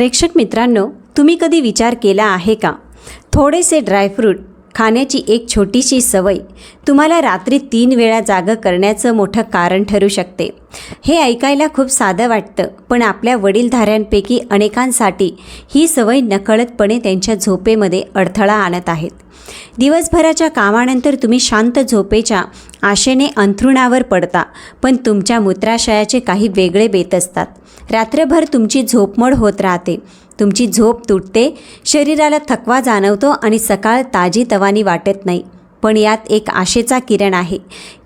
प्रेक्षक मित्रांनो तुम्ही कधी विचार केला आहे का? थोडेसे ड्रायफ्रूट खाण्याची एक छोटीशी सवय तुम्हाला रात्री तीन वेळा जागं करण्याचं मोठं कारण ठरू शकते. हे ऐकायला खूप साधं वाटतं पण आपल्या वडीलधाऱ्यांपैकी अनेकांसाठी ही सवय नकळतपणे त्यांच्या झोपेमध्ये अडथळा आणत आहेत. दिवसभराच्या कामानंतर तुम्ही शांत झोपेच्या आशेने अंथरुणावर पडता पण तुमच्या मूत्राशयाचे काही वेगळे बेत असतात. रात्रभर तुमची झोपमोड होत राहते. तुमची झोप तुटते शरीराला थकवा जाणवतो आणि सकाळ ताजी तवानी वाटत नाही. पण यात एक आशेचा किरण आहे.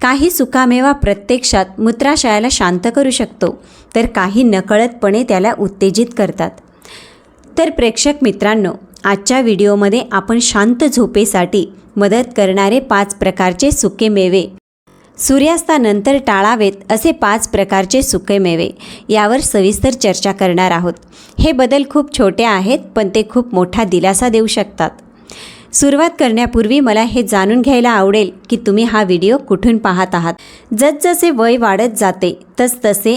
काही सुकामेवा प्रत्यक्षात मूत्राशयाला शांत करू शकतो तर काही नकळतपणे त्याला उत्तेजित करतात. तर प्रेक्षक मित्रांनो आजच्या व्हिडिओमध्ये आपण शांत झोपेसाठी मदत करणारे पाच प्रकारचे सुके मेवे सूर्यास्तानंतर टाळावेत असे पाच प्रकारचे सुके मेवे. यावर सविस्तर चर्चा करणार आहोत. हे बदल खूप छोटे आहेत पण ते खूप मोठा दिलासा देऊ शकतात. सुरुवात करण्यापूर्वी मला हे जाणून घ्यायला आवडेल की तुम्ही हा व्हिडिओ कुठून पाहत आहात. जसजसे वय वाढत जाते तसतसे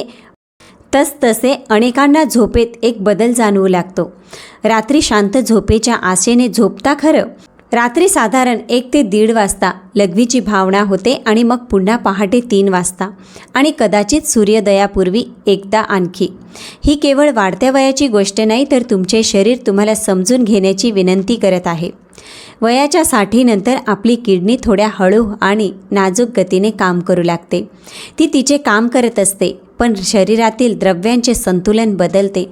तसतसे अनेकांना झोपेत एक बदल जाणवू लागतो. रात्री शांत झोपेच्या आशेने झोपता खरं? रात्री साधारण एक ते दीड वाजता लघवीची भावना होते आणि मग पुन्हा पहाटे तीन वाजता. आणि कदाचित सूर्योदयापूर्वी एकदा आणखी. ही केवळ वाढत्या वयाची गोष्ट नाही तर तुमचे शरीर तुम्हाला समजून घेण्याची विनंती करत आहे. वयाच्या साठीनंतर आपली किडनी थोड्या हळू आणि नाजूक गतीने काम करू लागते. ती तिचे काम करत असते पण शरीरातील द्रव्यांचे संतुलन बदलते.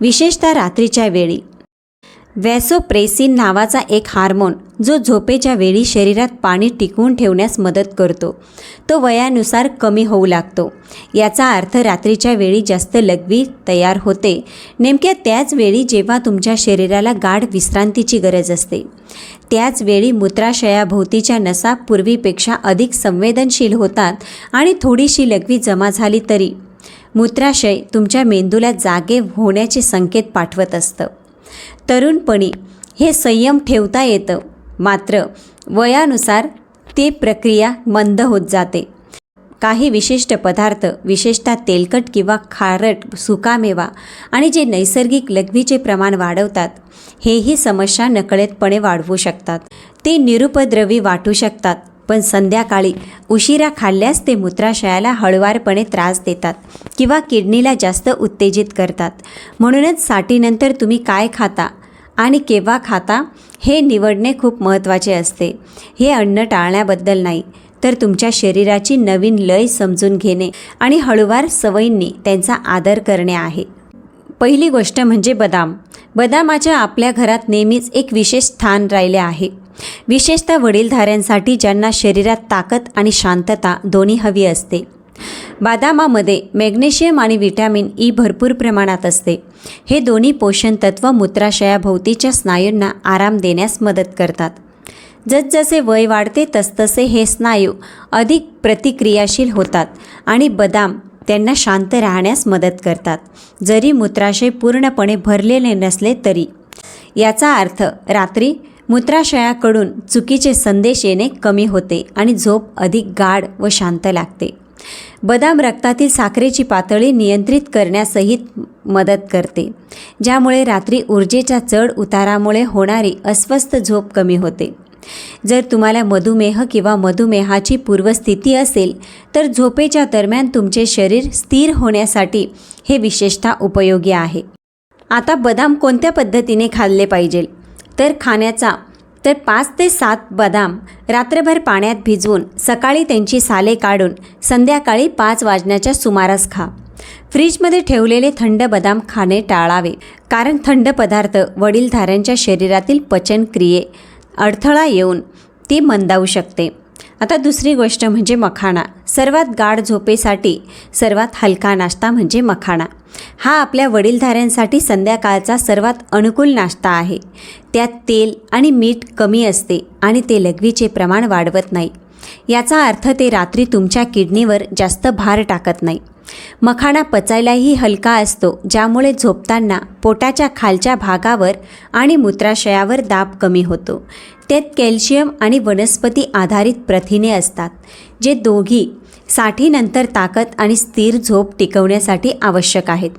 विशेषतः रात्रीच्या वेळी. वॅसोप्रेसिन नावाचा एक हार्मोन जो झोपेच्या वेळी शरीरात पाणी टिकवून ठेवण्यास मदत करतो. तो वयानुसार कमी होऊ लागतो. याचा अर्थ रात्रीच्या वेळी जास्त लघवी तयार होते. नेमक्या त्याच वेळी जेव्हा तुमच्या शरीराला गाढ विश्रांतीची गरज असते. त्याच वेळी मूत्राशयाभोवतीच्या नसा पूर्वीपेक्षा अधिक संवेदनशील होतात आणि थोडीशी लघवी जमा झाली तरी. मूत्राशय तुमच्या मेंदूला जागे होण्याचे संकेत पाठवत असतं. तरुणपणी हे संयम ठेवता येतं. मात्र वयानुसार ती प्रक्रिया मंद होत जाते. काही विशिष्ट पदार्थ विशेषतः तेलकट किंवा खारट सुकामेवा आणि जे नैसर्गिक लघवीचे प्रमाण वाढवतात हेही समस्या नकळतपणे वाढवू शकतात. ते निरुपद्रवी वाटू शकतात. पण संध्याकाळी उशिरा खाल्ल्यास ते मूत्राशयाला हळुवारपणे त्रास देतात किंवा किडनीला जास्त उत्तेजित करतात. म्हणूनच साठीनंतर तुम्ही काय खाता आणि केव्हा खाता हे निवडणे खूप महत्त्वाचे असते. हे अन्न टाळण्याबद्दल नाही तर तुमच्या शरीराची नवीन लय समजून घेणे आणि हळूवार सवयींनी त्यांचा आदर करणे आहे. पहिली गोष्ट म्हणजे बदाम. बदामाच्या आपल्या घरात नेहमीच एक विशेष स्थान राहिले आहे. विशेषतः वडीलधाऱ्यांसाठी ज्यांना शरीरात ताकद आणि शांतता दोन्ही हवी असते. बदामामध्ये मॅग्नेशियम आणि विटॅमिन ई भरपूर प्रमाणात असते. हे दोन्ही पोषण तत्व मूत्राशयाभोवतीच्या स्नायूंना आराम देण्यास मदत करतात. जसजसे वय वाढते तसतसे हे स्नायू अधिक प्रतिक्रियाशील होतात आणि बदाम त्यांना शांत राहण्यास मदत करतात. जरी मूत्राशय पूर्णपणे भरलेले नसले तरी. याचा अर्थ रात्री मूत्राशयाकडून चुकीचे संदेश येणे कमी होते आणि झोप अधिक गाढ व शांत लागते. बदाम रक्तातील साखरेची पातळी नियंत्रित करण्यासही मदत करते ज्यामुळे रात्री ऊर्जेच्या चढ उतारामुळे होणारी अस्वस्थ झोप कमी होते. जर तुम्हाला मधुमेह किंवा मधुमेहाची पूर्वस्थिती असेल तर झोपेच्या दरम्यान तुमचे शरीर स्थिर होण्यासाठी हे विशेषतः उपयोगी आहे. आता बदाम कोणत्या पद्धतीने खाल्ले पाहिजे? तर खाण्याचा. तर पाच ते सात बदाम रात्रभर पाण्यात भिजवून सकाळी त्यांची साले काढून संध्याकाळी पाच वाजण्याच्या सुमारास खा. फ्रीजमध्ये ठेवलेले थंड बदाम खाणे टाळावे. कारण थंड पदार्थ वडीलधाऱ्यांच्या शरीरातील पचनक्रिये अडथळा येऊन ती मंदावू शकते. आता दुसरी गोष्ट म्हणजे मखाणा. सर्वात गाढ झोपेसाठी सर्वात हलका नाश्ता म्हणजे मखाणा. हा आपल्या वडीलधाऱ्यांसाठी संध्याकाळचा सर्वात अनुकूल नाश्ता आहे. त्यात तेल आणि मीठ कमी असते आणि ते लघवीचे प्रमाण वाढवत नाही. याचा अर्थ ते रात्री तुमच्या किडनीवर जास्त भार टाकत नाही. मखाणा पचायलाही हलका असतो ज्यामुळे झोपताना पोटाच्या खालच्या भागावर आणि मूत्राशयावर दाब कमी होतो. त्यात कॅल्शियम आणि वनस्पती आधारित प्रथिने असतात जे दोघी साठीनंतर ताकद आणि स्थिर झोप टिकवण्यासाठी आवश्यक आहेत.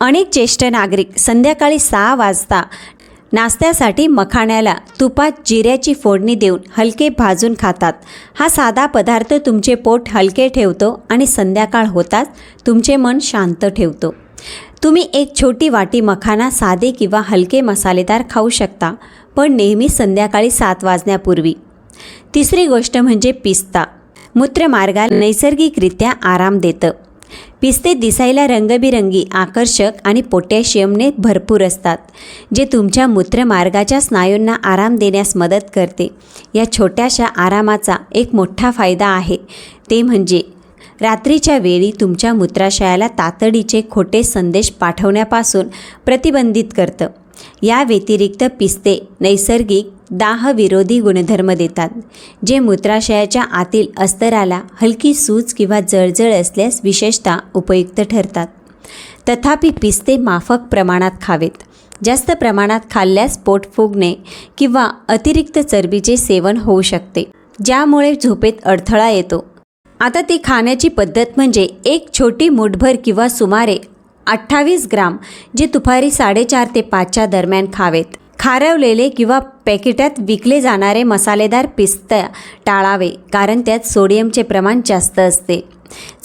अनेक ज्येष्ठ नागरिक संध्याकाळी सहा वाजता नाश्त्यासाठी मखाण्याला तुपात जिऱ्याची फोडणी देऊन हलके भाजून खातात. हा साधा पदार्थ तुमचे पोट हलके ठेवतो आणि संध्याकाळ होताच तुमचे मन शांत ठेवतो. तुम्ही एक छोटी वाटी मखाना साधे किंवा हलके मसालेदार खाऊ शकता पण नेहमी संध्याकाळी सात वाजण्यापूर्वी. तिसरी गोष्ट म्हणजे पिस्ता. मूत्रमार्गाला नैसर्गिकरित्या आराम देतं. पिस्ते दिसायला रंगबिरंगी आकर्षक आणि पोटॅशियमने भरपूर असतात जे तुमच्या मूत्रमार्गाच्या स्नायूंना आराम देण्यास मदत करते. या छोट्याशा आरामाचा एक मोठा फायदा आहे. ते म्हणजे रात्रीच्या वेळी तुमच्या मूत्राशयाला तातडीचे खोटे संदेश पाठवण्यापासून प्रतिबंधित करतं. या व्यतिरिक्त पिस्ते नैसर्गिक दाहविरोधी गुणधर्म देतात जे मूत्राशयाच्या आतील अस्तराला हलकी सूज किंवा जळजळ असल्यास विशेषतः उपयुक्त ठरतात. तथापि पिस्ते माफक प्रमाणात खावेत. जास्त प्रमाणात खाल्ल्यास पोट फुगणे किंवा अतिरिक्त चरबीचे सेवन होऊ शकते ज्यामुळे झोपेत अडथळा येतो. आता ती खाण्याची पद्धत म्हणजे एक छोटी मुठभर किंवा सुमारे अठ्ठावीस ग्राम जे दुपारी साडेचार ते पाचच्या दरम्यान खावेत. खारवलेले किंवा पॅकेटात विकले जाणारे मसालेदार पिस्ता टाळावे कारण त्यात सोडियमचे प्रमाण जास्त असते.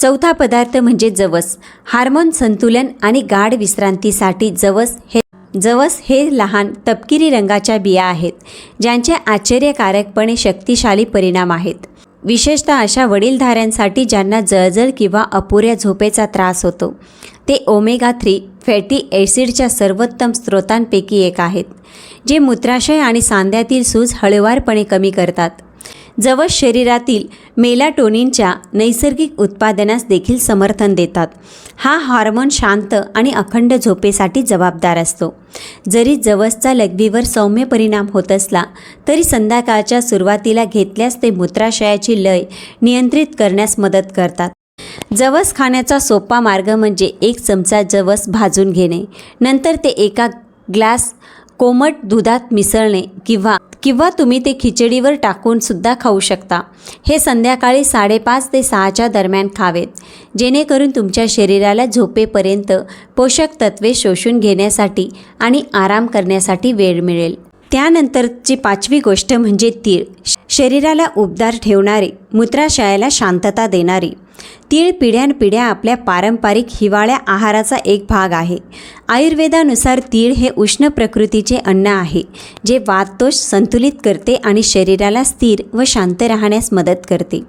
चौथा पदार्थ म्हणजे जवस. हार्मोन संतुलन आणि गाढ विश्रांतीसाठी जवस हे जवस हे लहान तपकिरी रंगाच्या बिया आहेत ज्यांचे आश्चर्यकारकपणे शक्तिशाली परिणाम आहेत. विशेषतः अशा वडीलधाऱ्यांसाठी ज्यांना जळजळ किंवा अपुऱ्या झोपेचा त्रास होतो. ते ओमेगा थ्री फॅटी ॲसिडच्या सर्वोत्तम स्रोतांपैकी एक आहेत जे मूत्राशय आणि सांध्यातील सूज हळूवारपणे कमी करतात. जवळ शरीरातील मेलाटोनिनच्या नैसर्गिक उत्पादनास देखील समर्थन देतात. हा हार्मोन शांत आणि अखंड झोपेसाठी जबाबदार असतो. जरी जवसचा लघवीवर सौम्य परिणाम होत असला तरी संध्याकाळच्या सुरुवातीला घेतल्यास ते मूत्राशयाची लय नियंत्रित करण्यास मदत करतात. जवस खाण्याचा सोपा मार्ग म्हणजे एक चमचा जवस भाजून घेणे. नंतर ते एका ग्लास कोमट दुधात मिसळणे किंवा किंवा तुम्ही ते खिचडीवर टाकून सुद्धा खाऊ शकता. हे संध्याकाळी साडेपाच ते सहाच्या दरम्यान खावेत जेणेकरून तुमच्या शरीराला झोपेपर्यंत पोषक तत्वे शोषून घेण्यासाठी आणि आराम करण्यासाठी वेळ मिळेल. त्यानंतरची पाचवी गोष्ट म्हणजे तीळ. शरीराला उबदार ठेवणारी मूत्राशयाला शांतता देणारी. तीळ पिढ्यानपिढ्या आपल्या पारंपरिक हिवाळ्या आहाराचा एक भाग आहे. आयुर्वेदानुसार तीळ हे उष्ण प्रकृतीचे अन्न आहे जे वातदोष संतुलित करते आणि शरीराला स्थिर व शांत राहण्यास मदत करते.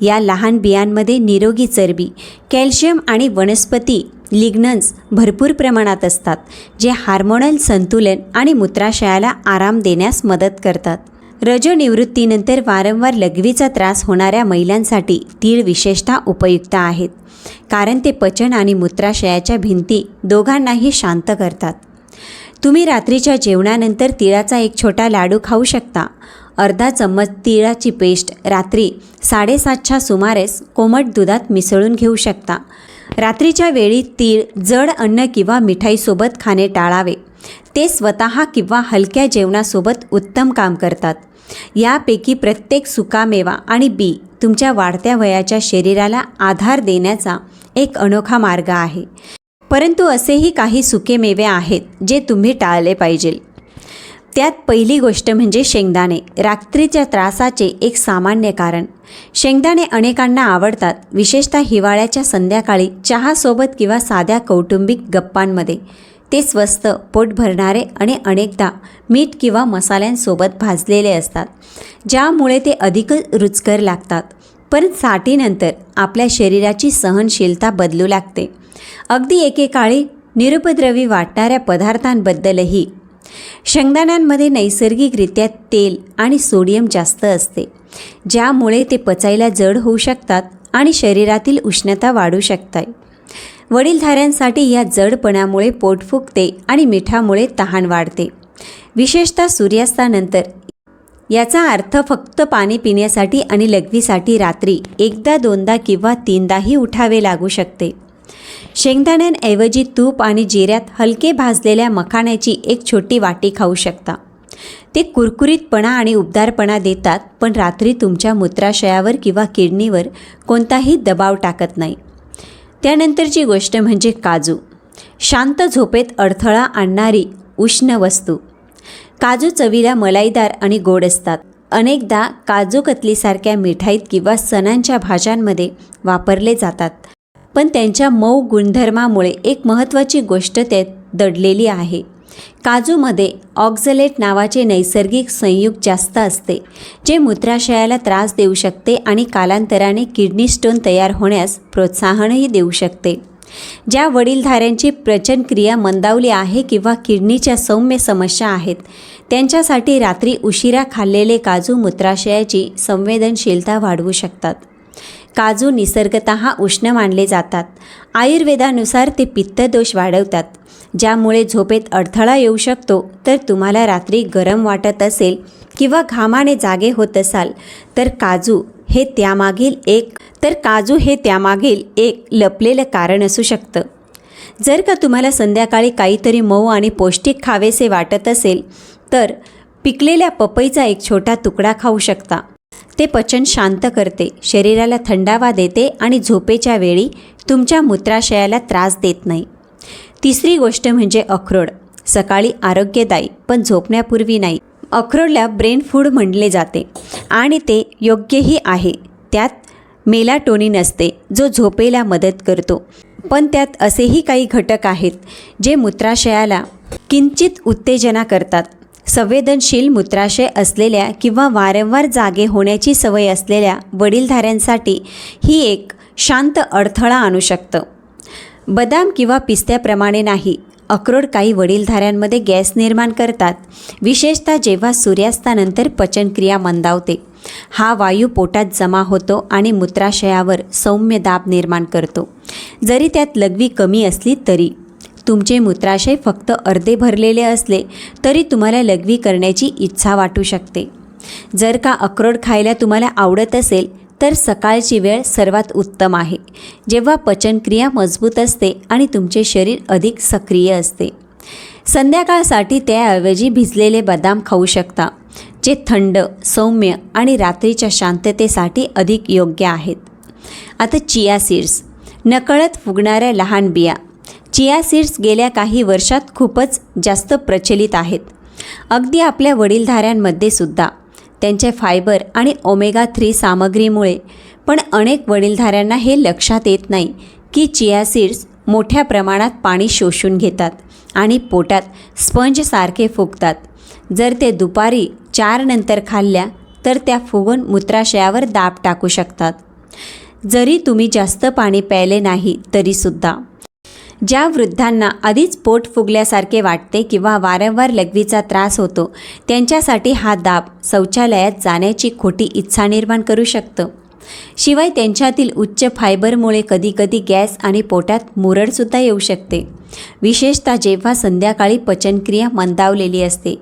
या लहान बियांमध्ये निरोगी चरबी कॅल्शियम आणि वनस्पती लिग्नन्स भरपूर प्रमाणात असतात जे हार्मोनल संतुलन आणि मूत्राशयाला आराम देण्यास मदत करतात. रजोनिवृत्तीनंतर वारंवार लघवीचा त्रास होणाऱ्या महिलांसाठी तीळ विशेषतः उपयुक्त आहेत कारण ते पचन आणि मूत्राशयाच्या भिंती दोघांनाही शांत करतात. तुम्ही रात्रीच्या जेवणानंतर तिळाचा एक छोटा लाडू खाऊ शकता. अर्धा चम्मच तिळाची पेस्ट रात्री साडेसातच्या सुमारेस कोमट दुधात मिसळून घेऊ शकता. रात्रीच्या वेळी तीळ जड अन्न किंवा मिठाईसोबत खाणे टाळावे. ते स्वतः किंवा हलक्या जेवणासोबत उत्तम काम करतात. यापैकी प्रत्येक सुकामेवा आणि बी तुमच्या वाढत्या वयाच्या शरीराला आधार देण्याचा एक अनोखा मार्ग आहे. परंतु असेही काही सुके मेवे आहेत जे तुम्ही टाळले पाहिजे. त्यात पहिली गोष्ट म्हणजे शेंगदाणे. रात्रीच्या त्रासाचे एक सामान्य कारण. शेंगदाणे अनेकांना आवडतात विशेषतः हिवाळ्याच्या संध्याकाळी चहासोबत किंवा साध्या कौटुंबिक गप्पांमध्ये. ते स्वस्त पोट भरणारे आणि अनेकदा मीठ किंवा मसाल्यांसोबत भाजलेले असतात ज्यामुळे ते अधिक रुचकर लागतात. पण साठीनंतर आपल्या शरीराची सहनशीलता बदलू लागते. अगदी एकेकाळी निरुपद्रवी वाटणाऱ्या पदार्थांबद्दलही. शेंगदाण्यांमध्ये नैसर्गिकरित्या तेल आणि सोडियम जास्त असते ज्यामुळे ते पचायला जड होऊ शकतात आणि शरीरातील उष्णता वाढू शकते. वडीलधाऱ्यांसाठी या जडपणामुळे पोट फुगते आणि मिठामुळे तहान वाढते. विशेषतः सूर्यास्तानंतर. याचा अर्थ फक्त पाणी पिण्यासाठी आणि लघवीसाठी रात्री एकदा दोनदा किंवा तीनदाही उठावे लागू शकते. शेंगदाण्यांऐवजी तूप आणि जिऱ्यात हलके भाजलेल्या मखाण्याची एक छोटी वाटी खाऊ शकता. ते कुरकुरीतपणा आणि उबदारपणा देतात पण रात्री तुमच्या मूत्राशयावर किंवा किडनीवर कोणताही दबाव टाकत नाही. त्यानंतरची गोष्ट म्हणजे काजू. शांत झोपेत अडथळा आणणारी उष्ण वस्तू. काजू चवीला मलाईदार आणि गोड असतात. अनेकदा काजू कतलीसारख्या मिठाईत किंवा सणांच्या भाज्यांमध्ये वापरले जातात. पण त्यांच्या मऊ गुणधर्मामुळे एक महत्त्वाची गोष्ट त्यात दडलेली आहे. काजूमध्ये ऑक्झलेट नावाचे नैसर्गिक संयुग जास्त असते जे मूत्राशयाला त्रास देऊ शकते आणि कालांतराने किडनी स्टोन तयार होण्यास प्रोत्साहनही देऊ शकते. ज्या वडीलधाऱ्यांची प्रचनक्रिया मंदावली आहे किंवा किडनीच्या सौम्य समस्या आहेत त्यांच्यासाठी रात्री उशिरा खाल्लेले काजू मूत्राशयाची संवेदनशीलता वाढवू शकतात. काजू निसर्गत उष्ण मानले जातात. आयुर्वेदानुसार ते पित्तदोष वाढवतात. ज्यामुळे झोपेत अडथळा येऊ शकतो. तर तुम्हाला रात्री गरम वाटत असेल किंवा घामाने जागे होत असाल तर काजू हे त्यामागील एक तर काजू हे त्यामागील एक लपलेलं कारण असू शकतं. जर का तुम्हाला संध्याकाळी काहीतरी मऊ आणि पौष्टिक खावेसे वाटत असेल तर पिकलेल्या पपईचा एक छोटा तुकडा खाऊ शकता. ते पचन शांत करते शरीराला थंडावा देते आणि झोपेच्या वेळी तुमच्या मूत्राशयाला त्रास देत नाही. तिसरी गोष्ट म्हणजे अक्रोड. सकाळी आरोग्यदायी पण झोपण्यापूर्वी नाही. अक्रोडला ब्रेन फूड म्हणले जाते आणि ते योग्यही आहे. त्यात मेलाटोनिन असते जो झोपेला मदत करतो. पण त्यात असेही काही घटक आहेत जे मूत्राशयाला किंचित उत्तेजना करतात. संवेदनशील मूत्राशय असलेल्या किंवा वारंवार जागे होण्याची सवय असलेल्या वडीलधाऱ्यांसाठी ही एक शांत अडथळा आणू शकतं. बदाम किंवा पिस्त्याप्रमाणे नाही. अक्रोड काही वडीलधाऱ्यांमध्ये गॅस निर्माण करतात. विशेषतः जेव्हा सूर्यास्तानंतर पचनक्रिया मंदावते. हा वायू पोटात जमा होतो आणि मूत्राशयावर सौम्य दाब निर्माण करतो. जरी त्यात लघवी कमी असली तरी. तुमचे मूत्राशय फक्त अर्धे भरलेले असले तरी तुम्हाला लघवी करण्याची इच्छा वाटू शकते. जर का अक्रोड खायला तुम्हाला आवडत असेल तर सकाळची वेळ सर्वात उत्तम आहे. जेव्हा पचनक्रिया मजबूत असते आणि तुमचे शरीर अधिक सक्रिय असते. संध्याकाळसाठी त्याऐवजी भिजलेले बदाम खाऊ शकता जे थंड सौम्य आणि रात्रीच्या शांततेसाठी अधिक योग्य आहेत. आता चिया सीड्स. नकळत फुगणाऱ्या लहान बिया. चिया सीड्स गेल्या काही वर्षात खूपच जास्त प्रचलित आहेत. अगदी आपल्या वडीलधाऱ्यांमध्ये सुद्धा. त्यांचे फायबर आणि ओमेगा थ्री सामग्रीमुळे. पण अनेक वडीलधाऱ्यांना हे लक्षात येत नाही की चिया सीड्स मोठ्या प्रमाणात पाणी शोषून घेतात आणि पोटात स्पंजसारखे फुगतात. जर ते दुपारी चार नंतर खाल्ल्या तर त्या फुगून मूत्राशयावर दाब टाकू शकतात. जरी तुम्ही जास्त पाणी प्यायले नाही तरीसुद्धा. ज्या वृद्धांना आधीच पोट फुगल्यासारखे वाटते किंवा वारंवार लघवीचा त्रास होतो त्यांच्यासाठी हा दाब शौचालयात जाण्याची खोटी इच्छा निर्माण करू शकतं. शिवाय त्यांच्यातील उच्च फायबरमुळे कधीकधी गॅस आणि पोटात मुरडसुद्धा येऊ शकते. विशेषतः जेव्हा संध्याकाळी पचनक्रिया मंदावलेली असते.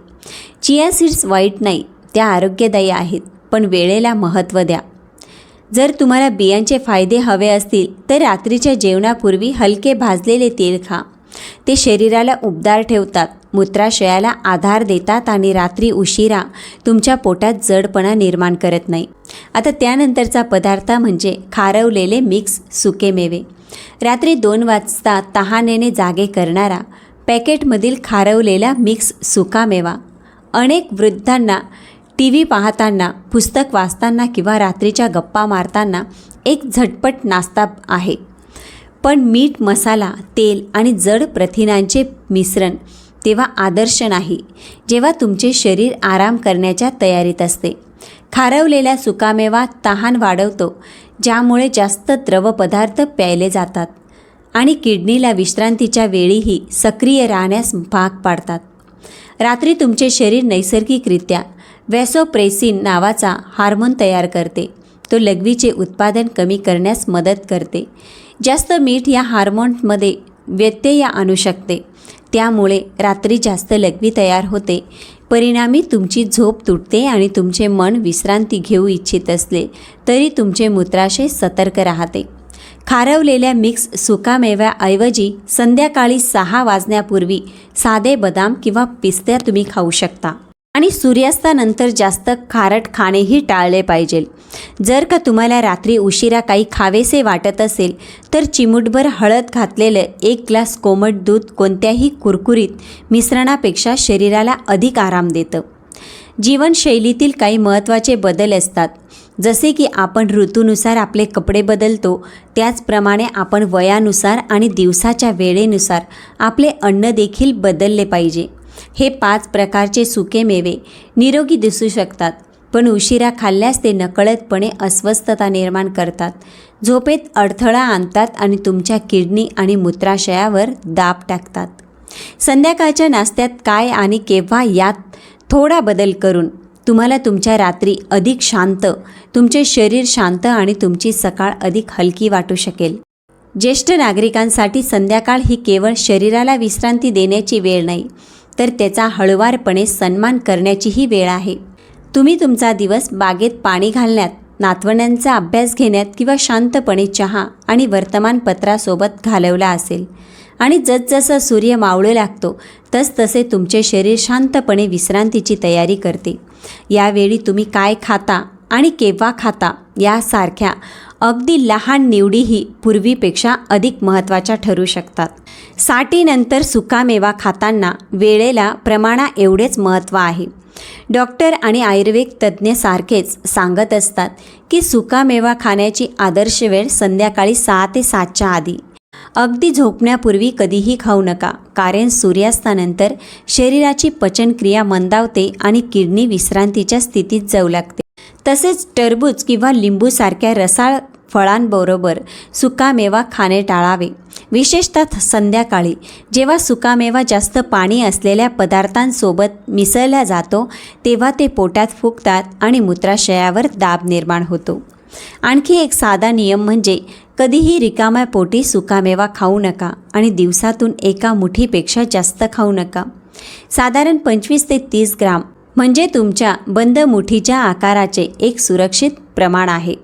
चिया सीड्स वाईट नाही त्या आरोग्यदायी आहेत पण वेळेला महत्त्व द्या. जर तुम्हाला बियांचे फायदे हवे असतील तर रात्रीच्या जेवणापूर्वी हलके भाजलेले तेल खा. ते शरीराला उबदार ठेवतात मूत्राशयाला आधार देतात आणि रात्री उशिरा तुमच्या पोटात जडपणा निर्माण करत नाही. आता त्यानंतरचा पदार्थ म्हणजे खारवलेले मिक्स सुकेमेवे रात्री दोन वाजता तहानेने जागे करणारा पॅकेटमधील खारवलेला मिक्स सुकामेवा अनेक वृद्धांना टी व्ही पाहताना पुस्तक वाचताना किंवा रात्रीच्या गप्पा मारताना एक झटपट नाश्ता आहे. पण मीठ मसाला तेल आणि जड प्रथिनांचे मिश्रण तेव्हा आदर्श नाही. जेव्हा तुमचे शरीर आराम करण्याच्या तयारीत असते. खारवलेला सुकामेवा तहान वाढवतो ज्यामुळे जास्त द्रवपदार्थ प्यायले जातात आणि किडनीला विश्रांतीच्या वेळीही सक्रिय राहण्यास भाग पाडतात. रात्री तुमचे शरीर नैसर्गिकरित्या वॅसोप्रेसिन नावाचा हार्मोन तयार करते. तो लघवीचे उत्पादन कमी करण्यास मदत करते. जास्त मीठ या हार्मोनमध्ये व्यत्यय आणू शकते. त्यामुळे रात्री जास्त लघवी तयार होते. परिणामी तुमची झोप तुटते आणि तुमचे मन विश्रांती घेऊ इच्छित असले तरी तुमचे मूत्राशय सतर्क राहते. खारवलेल्या मिक्स सुकामेव्याऐवजी संध्याकाळी सहा वाजण्यापूर्वी साधे बदाम किंवा पिस्त्या तुम्ही खाऊ शकता. आणि सूर्यास्तानंतर जास्त खारट खाणेही टाळले पाहिजे. जर का तुम्हाला रात्री उशिरा काही खावेसे वाटत असेल तर चिमूटभर हळद घातलेलं एक ग्लास कोमट दूध कोणत्याही कुरकुरीत मिश्रणापेक्षा शरीराला अधिक आराम देतं. जीवनशैलीतील काही महत्त्वाचे बदल असतात. जसे की आपण ऋतूनुसार आपले कपडे बदलतो त्याचप्रमाणे आपण वयानुसार आणि दिवसाच्या वेळेनुसार आपले अन्न देखील बदलले पाहिजे. हे पाच प्रकारचे सुके मेवे निरोगी दिसू शकतात पण उशिरा खाल्ल्यास ते नकळतपणे अस्वस्थता निर्माण करतात. झोपेत अडथळा आणतात आणि तुमच्या किडनी आणि मूत्राशयावर दाब टाकतात. संध्याकाळच्या नाश्त्यात काय आणि केव्हा यात थोडा बदल करून तुम्हाला तुमच्या रात्री अधिक शांत तुमचे शरीर शांत आणि तुमची सकाळ अधिक हलकी वाटू शकेल. ज्येष्ठ नागरिकांसाठी संध्याकाळ ही केवळ शरीराला विश्रांती देण्याची वेळ नाही तर त्याचा हळुवारपणे सन्मान करण्याचीही वेळ आहे. तुम्ही तुमचा दिवस बागेत पाणी घालण्यात नातवंडांचा अभ्यास घेण्यात किंवा शांतपणे चहा आणि वर्तमानपत्रासोबत घालवला असेल. आणि जसजसं सूर्य मावळू लागतो तसतसे तुमचे शरीर शांतपणे विश्रांतीची तयारी करते. यावेळी तुम्ही काय खाता आणि केव्हा खाता यासारख्या अगदी लहान निवडीही पूर्वीपेक्षा अधिक महत्त्वाच्या ठरू शकतात. साठीनंतर सुकामेवा खाताना वेळेला प्रमाणा एवढेच महत्त्व आहे. डॉक्टर आणि आयुर्वेद तज्ज्ञ सारखेच सांगत असतात की सुकामेवा खाण्याची आदर्श वेळ संध्याकाळी सहा ते सातच्या आधी. अगदी झोपण्यापूर्वी कधीही खाऊ नका कारण सूर्यास्तानंतर शरीराची पचनक्रिया मंदावते आणि किडनी विश्रांतीच्या स्थितीत जाऊ लागते. तसेच टरबूज किंवा लिंबूसारख्या रसाळ फळांबरोबर सुकामेवा खाणे टाळावे. विशेषतः संध्याकाळी जेव्हा सुकामेवा जास्त पाणी असलेल्या पदार्थांसोबत मिसळला जातो तेव्हा ते पोटात फुगतात आणि मूत्राशयावर दाब निर्माण होतो. आणखी एक साधा नियम म्हणजे कधीही रिकाम्या पोटी सुकामेवा खाऊ नका आणि दिवसातून एका मुठीपेक्षा जास्त खाऊ नका. साधारण पंचवीस ते तीस ग्राम म्हणजे तुमच्या बंद मुठीच्या आकाराचे एक सुरक्षित प्रमाण आहे.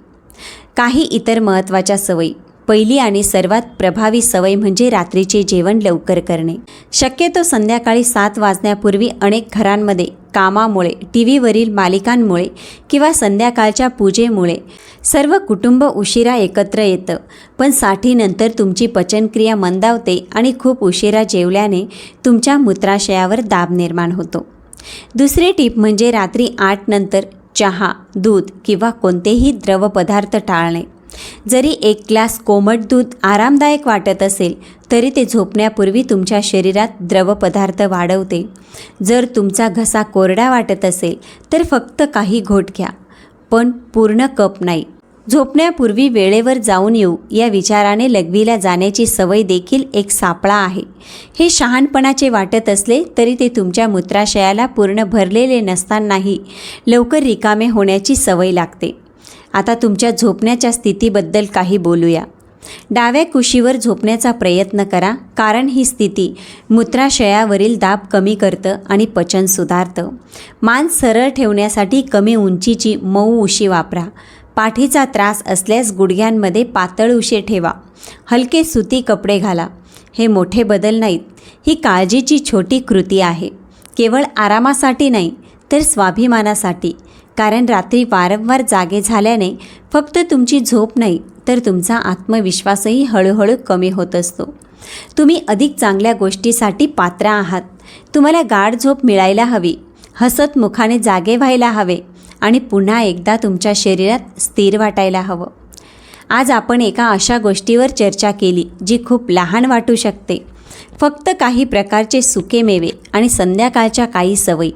काही इतर महत्त्वाच्या सवयी. पहिली आणि सर्वात प्रभावी सवय म्हणजे रात्रीचे जेवण लवकर करणे. शक्यतो संध्याकाळी सात वाजण्यापूर्वी अनेक घरांमध्ये कामामुळे टी व्हीवरील मालिकांमुळे किंवा संध्याकाळच्या पूजेमुळे सर्व कुटुंब उशिरा एकत्र येतं. पण साठीनंतर तुमची पचनक्रिया मंदावते आणि खूप उशिरा जेवल्याने तुमच्या मूत्राशयावर दाब निर्माण होतो. दुसरी टीप म्हणजे रात्री आठ नंतर चहा दूध किंवा कोणतेही द्रवपदार्थ टाळणे. जरी एक ग्लास कोमट दूध आरामदायक वाटत असेल तरी ते झोपण्यापूर्वी तुमच्या शरीरात द्रवपदार्थ वाढवते. जर तुमचा घसा कोरडा वाटत असेल तर फक्त काही घोट घ्या पण पूर्ण कप नाही. झोपण्यापूर्वी वेळेवर जाऊन येऊ या विचाराने लघवीला जाण्याची सवय देखील एक सापळा आहे. हे शहाणपणाचे वाटत असले तरी ते तुमच्या मूत्राशयाला पूर्ण भरलेले नसतानाही लवकर रिकामे होण्याची सवय लागते. आता तुमच्या झोपण्याच्या स्थितीबद्दल काही बोलूया. डाव्या कुशीवर झोपण्याचा प्रयत्न करा कारण ही स्थिती मूत्राशयावरील दाब कमी करतं आणि पचन सुधारतं. मान सरळ ठेवण्यासाठी कमी उंचीची मऊ उशी वापरा. पाठीचा त्रास असल्यास गुडघ्यांमध्ये पातळ उशे ठेवा. हलके सुती कपडे घाला. हे मोठे बदल नाहीत. ही काळजीची छोटी कृती आहे. केवळ आरामासाठी नाही तर स्वाभिमानासाठी. कारण रात्री वारंवार जागे झाल्याने फक्त तुमची झोप नाही तर तुमचा आत्मविश्वासही हळूहळू कमी होत असतो. तुम्ही अधिक चांगल्या गोष्टीसाठी पात्र आहात. तुम्हाला गाढ झोप मिळायला हवी. हसत मुखाने जागे व्हायला हवे. आणि पुन्हा एकदा तुमच्या शरीरात स्थिर वाटायला हवं. आज आपण एका अशा गोष्टीवर चर्चा केली जी खूप लहान वाटू शकते. फक्त काही प्रकारचे सुके मेवे आणि संध्याकाळच्या काही सवयी.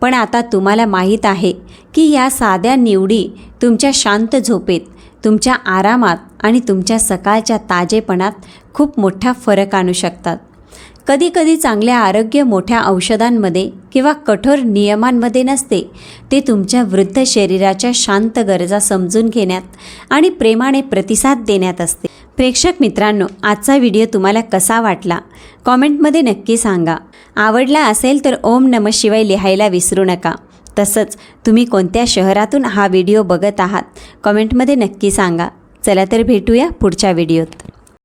पण आता तुम्हाला माहीत आहे की या साध्या निवडी तुमच्या शांत झोपेत तुमच्या आरामात आणि तुमच्या सकाळच्या ताजेपणात खूप मोठा फरक आणू शकतात. कधीकधी चांगले आरोग्य मोठ्या औषधांमध्ये किंवा कठोर नियमांमध्ये नसते. ते तुमच्या वृद्ध शरीराच्या शांत गरजा समजून घेण्यात आणि प्रेमाने प्रतिसाद देण्यात असते. प्रेक्षक मित्रांनो आजचा व्हिडिओ तुम्हाला कसा वाटला? कॉमेंटमध्ये नक्की सांगा. आवडला असेल तर ओम नम शिवाय लिहायला विसरू नका. तसंच तुम्ही कोणत्या शहरातून हा व्हिडिओ बघत आहात कॉमेंटमध्ये नक्की सांगा. चला तर भेटूया पुढच्या व्हिडिओत.